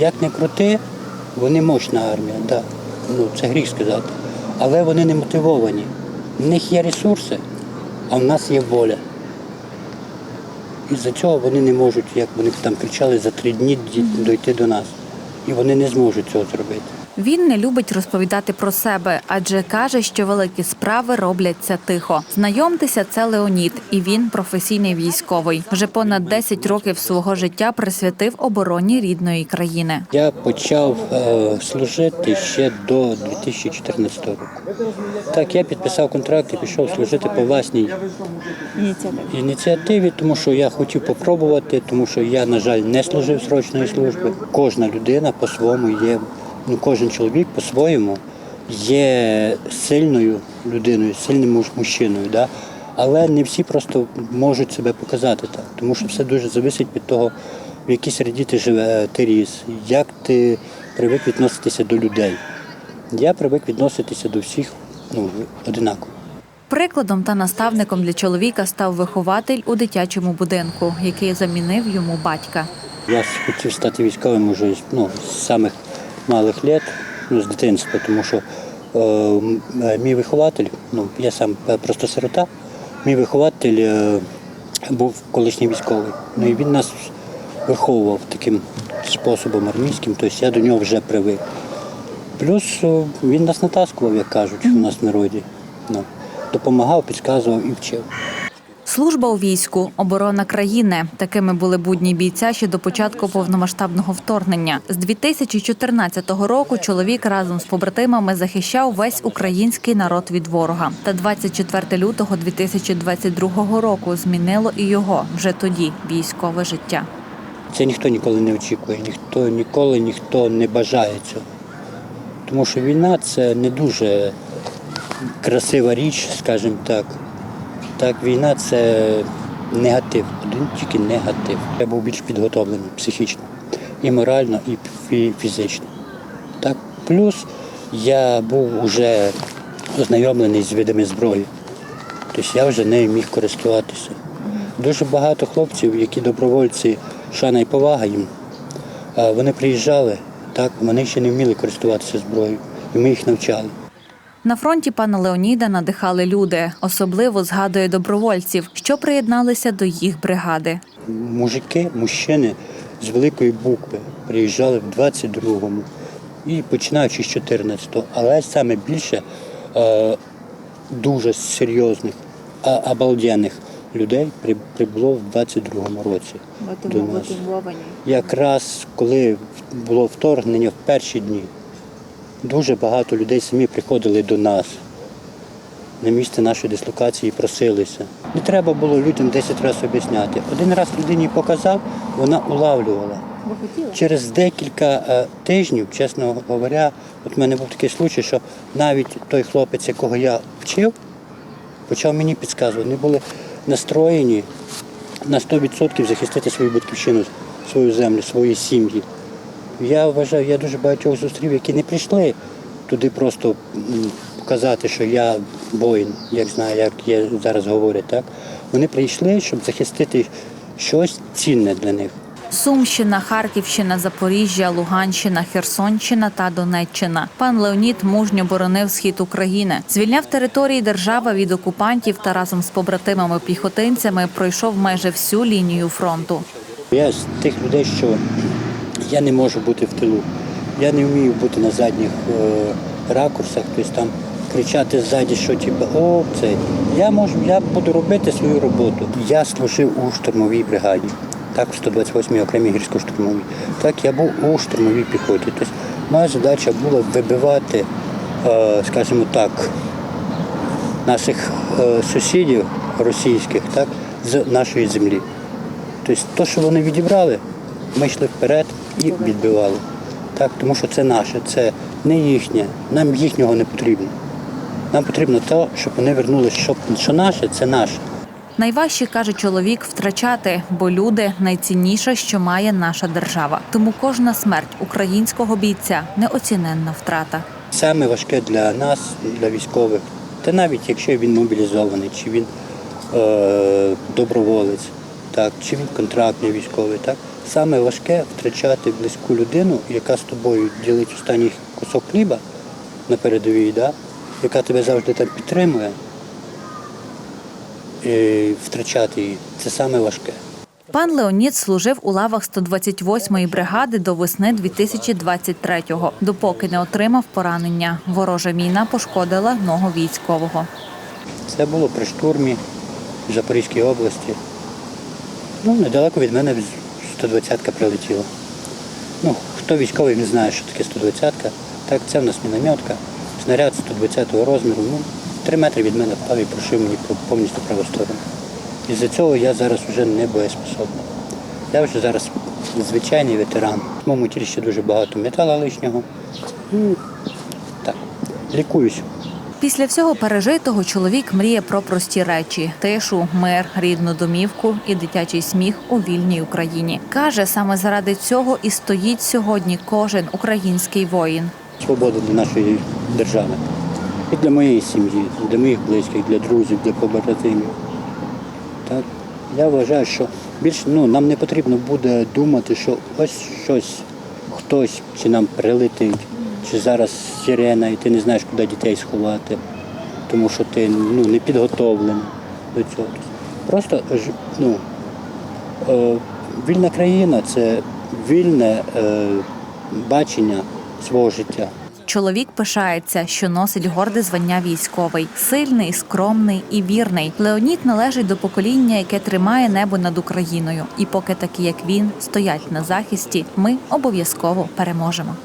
Як не крути, вони мощна армія, да. ну, це гріх сказати. Але вони не мотивовані. В них є ресурси, а в нас є воля. І за цього вони не можуть, як вони там кричали, за три дні дійти до нас. І вони не зможуть цього зробити. Він не любить розповідати про себе, адже каже, що великі справи робляться тихо. Знайомтеся, це Леонід, і він професійний військовий. Вже понад 10 років свого життя присвятив обороні рідної країни. Я почав е, служити ще до 2014 року. Так, я підписав контракт і пішов служити по власній ініціативі, тому що я хотів попробувати, тому що я, на жаль, не служив срочної служби. Кожна людина по-своєму є, ну кожен чоловік по-своєму є сильною людиною, сильним мужчиною. Да? Але не всі просто можуть себе показати так, тому що все дуже залежить від того, в якій середі ти живе, ти ріс, як ти привик відноситися до людей. Я привик відноситися до всіх ну, одинаково. Прикладом та наставником для чоловіка став вихователь у дитячому будинку, який замінив йому батька. Я хотів стати військовим уже ну, з самих малих літ, ну, з дитинства, тому що е, е, мій вихователь, ну, я сам е, просто сирота, мій вихователь е, був колишній військовий. Ну, і він нас виховував таким способом армійським, тобто я до нього вже привик. Плюс він нас натаскував, як кажуть, у нас в народі. Ну, допомагав, підказував і вчив. Служба у війську, оборона країни. Такими були будні бійця ще до початку повномасштабного вторгнення. З 2014 року чоловік разом з побратимами захищав весь український народ від ворога. Та 24 лютого 2022 року змінило і його вже тоді військове життя. Це ніхто ніколи не очікує, ніхто ніколи ніхто не бажає цього. Тому що війна це не дуже красива річ, скажімо так. Так, війна це негатив, один тільки негатив. Я був більш підготовлений психічно, і морально, і фізично. Так, плюс я був вже ознайомлений з видами зброї. Тобто я вже нею міг користуватися. Дуже багато хлопців, які добровольці, шана і повага їм, вони приїжджали, так, вони ще не вміли користуватися зброєю, і ми їх навчали. На фронті пана Леоніда надихали люди, особливо згадує добровольців, що приєдналися до їх бригади. Мужики, мужчини з великої букви приїжджали в 22-му і починаючи з 14-го, але саме більше е, дуже серйозних, а, обалденних людей прибуло в 22-му році. до нас. Якраз коли було вторгнення в перші дні, дуже багато людей самі приходили до нас на місце нашої дислокації просилися. Не треба було людям 10 разів об'ясняти. Один раз людині показав, вона улавлювала. Через декілька е, тижнів, чесно говоря, от в мене був такий случай, що навіть той хлопець, якого я вчив, почав мені підказувати. Вони були настроєні на 100% захистити свою батьківщину, свою землю, свої сім'ї. Я вважаю, я дуже багатьох зустрів, які не прийшли туди просто показати, що я воїн, як знаю, як я зараз говорять, так? Вони прийшли, щоб захистити щось цінне для них. Сумщина, Харківщина, Запоріжжя, Луганщина, Херсонщина та Донеччина. Пан Леонід мужньо боронив схід України, звільняв території держави від окупантів та разом з побратимами-піхотинцями пройшов майже всю лінію фронту. Я з тих людей, що я не можу бути в тилу. Я не вмію бути на задніх е, ракурсах, тобто там кричати ззаді, що типу, о, це. Я можу, я буду робити свою роботу. Я служив у штурмовій бригаді, так, в 128-й окремій гірсько-штурмовій. Так, я був у штурмовій піхоті. Тобто моя задача була вибивати, е, скажімо так, наших е, сусідів російських так, з нашої землі. Тобто, те, що вони відібрали, ми йшли вперед і відбивали. Так, тому що це наше, це не їхнє, нам їхнього не потрібно. Нам потрібно те, щоб вони вернулися, що, що наше, це наше. Найважче каже чоловік втрачати, бо люди найцінніше, що має наша держава. Тому кожна смерть українського бійця неоціненна втрата. Саме важке для нас, для військових, та навіть якщо він мобілізований, чи він е, доброволець, так, чи він контрактний військовий, так, Саме важке втрачати близьку людину, яка з тобою ділить останній кусок хліба на передовій, да? яка тебе завжди там підтримує. І втрачати її це саме важке. Пан Леонід служив у лавах 128-ї бригади до весни 2023-го, допоки не отримав поранення. Ворожа війна пошкодила ногу військового. Це було при штурмі в Запорізькій області. Ну, недалеко від мене 120-ка прилетіла. Ну, хто військовий не знає, що таке 120-ка. Так, це в нас мінометка. Снаряд 120-го розміру. Ну, три метри від мене впав і прошив мені повністю праву сторону. Із-за цього я зараз вже не боєспособний. Я вже зараз звичайний ветеран. В моєму тілі ще дуже багато метала лишнього. Ну, так, лікуюсь. Після всього пережитого чоловік мріє про прості речі: тишу, мир, рідну домівку і дитячий сміх у вільній Україні. Каже, саме заради цього і стоїть сьогодні кожен український воїн. свобода для нашої держави. І для моєї сім'ї, для моїх близьких, для друзів, для побратимів. Так? Я вважаю, що більше ну, нам не потрібно буде думати, що ось щось, хтось чи нам прилетить, чи зараз сирена, і ти не знаєш, куди дітей сховати, тому що ти ну, не підготовлений до цього. Просто ну, е, вільна країна це вільне е, бачення свого життя. Чоловік пишається, що носить горде звання військовий, сильний, скромний і вірний. Леонід належить до покоління, яке тримає небо над Україною. І поки такі, як він, стоять на захисті, ми обов'язково переможемо.